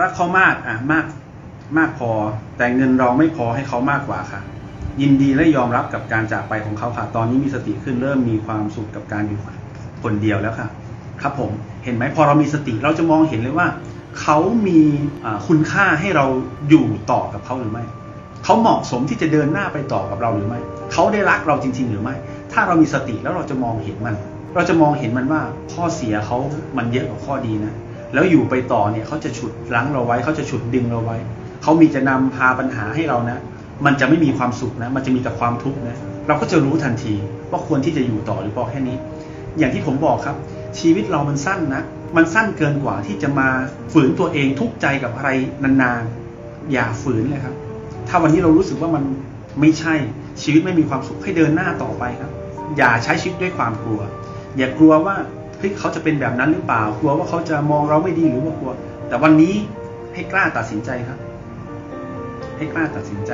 รักเขามากอะมากมากพอ แต่เงินเราไม่พอให้เขามากกว่าค่ะ ยินดีและยอมรับกับการจากไปของเขาค่ะ ตอนนี้มีสติขึ้นเริ่มมีความสุขกับการอยู่คนเดียวแล้วค่ะ ครับผมเห็นไหมพอเรามีสติเราจะมองเห็นเลยว่า เขามีคุณค่าให้เราอยู่ต่อกับเขาหรือไม่เขาเหมาะสมที่จะเดินหน้าไปต่อกับเราหรือไม่ เขาได้รักเราจริง ๆ หรือไม่ ถ้าเรามีสติแล้วเราจะมองเห็นมัน เราจะมองเห็นมันว่าข้อเสียเขามันเยอะกว่าข้อดีนะ แล้วอยู่ไปต่อเนี่ยเขาจะฉุดรั้งเราไว้เขาจะฉุดดึงเราไว้เขามีจะนำพาปัญหาให้เรานะ มันจะไม่มีความสุขนะ มันจะมีแต่ความทุกข์นะ เราก็จะรู้ทันทีว่าควรที่จะอยู่ต่อหรือพอแค่นี้ อย่างที่ผมบอกครับ ชีวิตเรามันสั้นนะ มันสั้นเกินกว่าที่จะมาฝืนตัวเองทุกข์ใจกับอะไรนานๆ อย่าฝืนเลยครับ ถ้าวันนี้เรารู้สึกว่ามันไม่ใช่ชีวิตไม่มีความสุขให้เดินหน้าต่อไปครับ อย่าใช้ชีวิตด้วยความกลัว อย่ากลัวว่า เฮ้ยเขาจะเป็นแบบนั้นหรือเปล่ากลัวว่าเขาจะมองเราไม่ดีหรือว่ากลัว แต่วันนี้ให้กล้าตัดสินใจครับ ให้กล้าตัดสินใจ